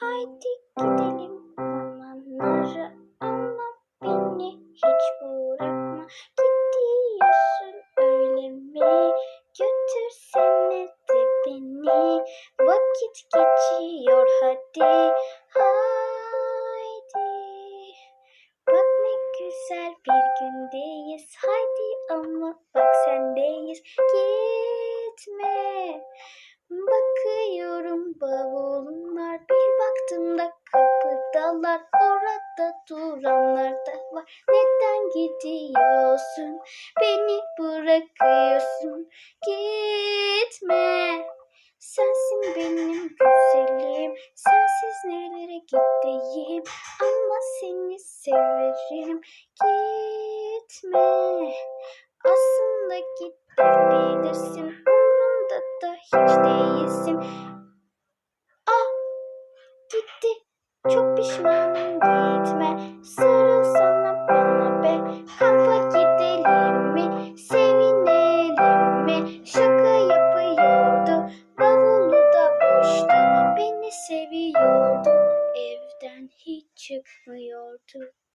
Haydi gidelim ormanlara ama beni hiç bırakma. Gidiyorsun öyle mi? Götürsene de beni. Vakit geçiyor hadi. Haydi. Bak ne güzel bir gündeyiz. Haydi kapıdalar orada duranlar da var. Neden gidiyorsun? Beni bırakıyorsun. Gitme. Sensin benim güzelim. Sensiz nerelere gideyim? Ama seni severim. Gitme. Aslında gidebilirsin. Umrumda da hiç değilsin. Ah gitti. Çok pişmanım gitme. Sarılsana bana be. Kampa gidelim mi? Sevinelim mi? Şaka yapıyordu. Bavulu da boştu. Beni seviyordu. Evden hiç çıkmıyordu.